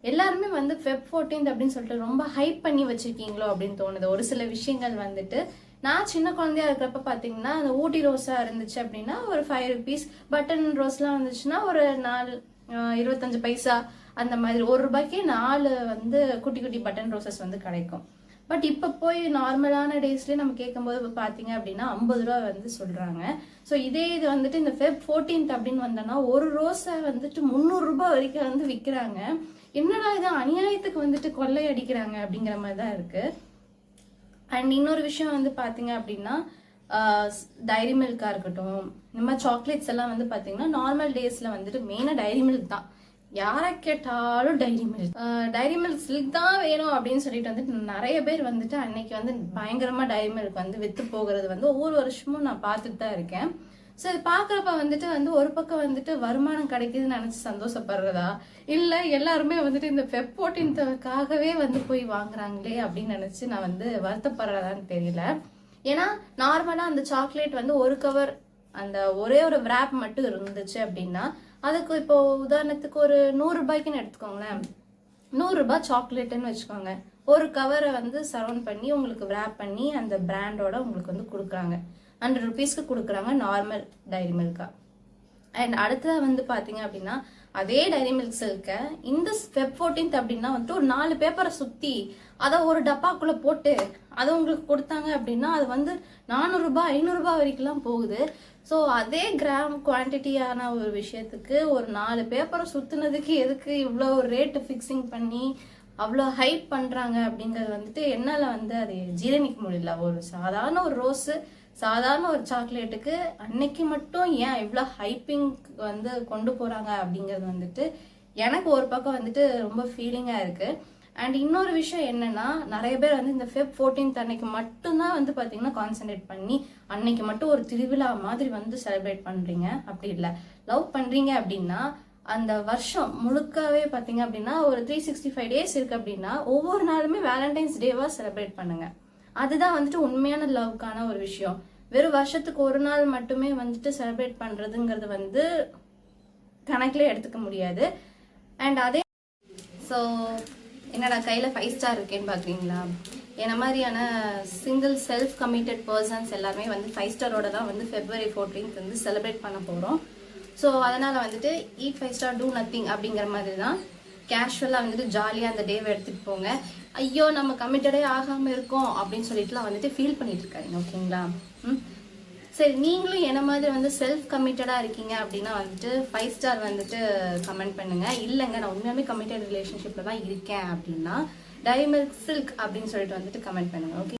எல்லாருமே வந்து Feb 14th அப்படின்னு சொல்லிட்டு ரொம்ப ஹைப் பண்ணி வச்சிருக்கீங்களோ அப்படின்னு தோணுது. ஒரு சில விஷயங்கள் வந்துட்டு. நான் சின்ன குழந்தையா இருக்கிறப்ப பாத்தீங்கன்னா அந்த ஊட்டி ரோஸா இருந்துச்சு அப்படின்னா ஒரு ஃபைவ் ருபீஸ் பட்டன் ரோஸ்லாம் வந்துச்சுன்னா ஒரு நாலு இருபத்தஞ்சு பைசா அந்த மாதிரி. ஒரு ரூபாய்க்கே நாலு வந்து குட்டி குட்டி பட்டன் ரோசஸ் வந்து கிடைக்கும். பட் இப்போ போய் நார்மலான டேஸ்லேயே நம்ம கேட்கும்போது இப்ப பார்த்தீங்க அப்படின்னா ஐம்பது ரூபா வந்து சொல்கிறாங்க ஸோ இதே இது வந்துட்டு இந்த ஃபெப் 14th அப்படின்னு வந்தோன்னா ஒரு ரோஸை வந்துட்டு முந்நூறுரூபா வரைக்கும் வந்து விற்கிறாங்க என்னடா இது அநியாயத்துக்கு வந்துட்டு கொள்ளை அடிக்கிறாங்க அப்படிங்கிற மாதிரி தான் இருக்குது அண்ட் இன்னொரு விஷயம் வந்து பார்த்தீங்க அப்படின்னா டைரி மில்காக இருக்கட்டும் இந்த மாதிரி சாக்லேட்ஸ் எல்லாம் வந்து பார்த்தீங்கன்னா நார்மல் டேஸில் வந்துட்டு மெயினாக டைரி மில்க் தான். யாரை கேட்டாலும் Dairy Milk Dairy Milk Silk தான் வேணும் அப்படின்னு சொல்லிட்டு வந்துட்டு நிறைய பேர் வந்துட்டு அன்னைக்கு வந்து பயங்கரமாக டைரி மில்க் வந்து விற்று போகிறது வந்து ஒவ்வொரு வருஷமும் நான் பார்த்துட்டு தான் இருக்கேன். ஸோ இது பார்க்குறப்ப வந்துட்டு வந்து ஒரு பக்கம் வந்துட்டு வருமானம் கிடைக்குதுன்னு நினச்சி சந்தோஷப்படுறதா? இல்லை எல்லாருமே வந்துட்டு இந்த ஃபெப் போட்டின்காகவே வந்து போய் வாங்குறாங்களே அப்படின்னு நினச்சி நான் வந்து வருத்தப்படுறதான்னு தெரியல. ஏன்னா நார்மலாக அந்த சாக்லேட் வந்து ஒரு கவர் அந்த ஒரே ஒரு ரேப் மட்டும் இருந்துச்சு அப்படின்னா அதுக்கு இப்போ உதாரணத்துக்கு ஒரு நூறுரூபாய்க்குன்னு எடுத்துக்கோங்களேன். நூறுரூபா சாக்லேட்டுன்னு வச்சுக்கோங்க. ஒரு கவரை வந்து சரௌண்ட் பண்ணி உங்களுக்கு ரேப் பண்ணி அந்த பிராண்டோட உங்களுக்கு வந்து கொடுக்குறாங்க. ஹண்ட்ரட் ருபீஸ்க்கு கொடுக்குறாங்க நார்மல் டைரி மில்காக அண்ட் அடுத்தது வந்து பார்த்தீங்க அப்படின்னா அதே டைரி மில்க் சில்க இந்த ஃபெப் 14th அப்படின்னா வந்துட்டு ஒரு நாலு பேப்பரை சுற்றி அதை ஒரு டப்பாக்குள்ளே போட்டு அதை உங்களுக்கு கொடுத்தாங்க அப்படின்னா அது வந்து நானூறுரூபா ஐநூறுரூபா வரைக்கும்லாம் போகுது. ஸோ அதே கிராம் குவான்டிட்டியான ஒரு விஷயத்துக்கு ஒரு நாலு பேப்பரை சுற்றுனதுக்கு எதுக்கு இவ்வளோ ரேட்டு ஃபிக்ஸிங் பண்ணி அவ்வளோ ஹைப் பண்ணுறாங்க அப்படிங்கிறது வந்துட்டு என்னால் வந்து அதை ஜீரணிக்க முடியல. ஒரு சாதாரண ஒரு ரோஸு சாதாரண ஒரு சாக்லேட்டுக்கு அன்னைக்கு மட்டும் ஏன் இவ்வளோ ஹைப்பிங் வந்து கொண்டு போகிறாங்க அப்படிங்கிறது வந்துட்டு எனக்கு ஒரு பக்கம் வந்துட்டு ரொம்ப ஃபீலிங்காக இருக்குது அண்ட் இன்னொரு விஷயம் என்னன்னா நிறைய பேர் வந்து இந்த ஃபெப் 14th அன்னைக்கு மட்டும்தான் வந்து பார்த்தீங்கன்னா கான்சென்ட்ரேட் பண்ணி அன்னைக்கு மட்டும் ஒரு திருவிழா மாதிரி வந்து செலிப்ரேட் பண்ணுறீங்க அப்படி இல்லை. லவ் பண்ணுறீங்க அப்படின்னா அந்த வருஷம் முழுக்கவே பார்த்தீங்க அப்படின்னா ஒரு த்ரீ சிக்ஸ்டி ஃபைவ் டேஸ் இருக்கு அப்படின்னா ஒவ்வொரு நாளுமே வேலண்டைன்ஸ் டேவா செலிப்ரேட் பண்ணுங்க. அதுதான் வந்துட்டு உண்மையான லவ்க்கான ஒரு விஷயம். வெறும் வருஷத்துக்கு ஒரு நாள் மட்டுமே வந்துட்டு செலிப்ரேட் பண்றதுங்கிறது வந்து கணக்கில் எடுத்துக்க முடியாது. அண்ட் அதே ஸோ என்னடா கையில் ஃபைவ் ஸ்டார் இருக்கேன்னு பார்க்குறீங்களா என்ன மாதிரியான சிங்கிள் செல்ஃப் கமிட்டட் பர்சன்ஸ் எல்லாருமே வந்து ஃபைவ் ஸ்டாரோட தான் வந்து ஃபெப்ரவரி 14th வந்து செலிப்ரேட் பண்ண போகிறோம் ஸோ அதனால் வந்துட்டு eat Five Star do nothing அப்படிங்கிற மாதிரி தான் கேஷுவலாக வந்துட்டு ஜாலியாக அந்த டேவை எடுத்துகிட்டு போங்க. ஐயோ நம்ம கமிட்டடே ஆகாமல் இருக்கோம் அப்படின்னு சொல்லிட்டுலாம் வந்துட்டு ஃபீல் பண்ணிட்டு இருக்காங்க ஓகேங்களா ம்? சரி நீங்களும் என்ன மாதிரி வந்து செல்ஃப் கமிட்டடாக இருக்கீங்க அப்படின்னா வந்துட்டு ஃபைவ் ஸ்டார் வந்துட்டு கமெண்ட் பண்ணுங்க. இல்லைங்க நான் உண்மையாகவே கமிட்டட் ரிலேஷன்ஷிப்பில் தான் இருக்கேன் அப்படின்னா டைமில்க் சில்க் அப்படின்னு சொல்லிட்டு வந்துட்டு கமெண்ட் பண்ணுங்க ஓகே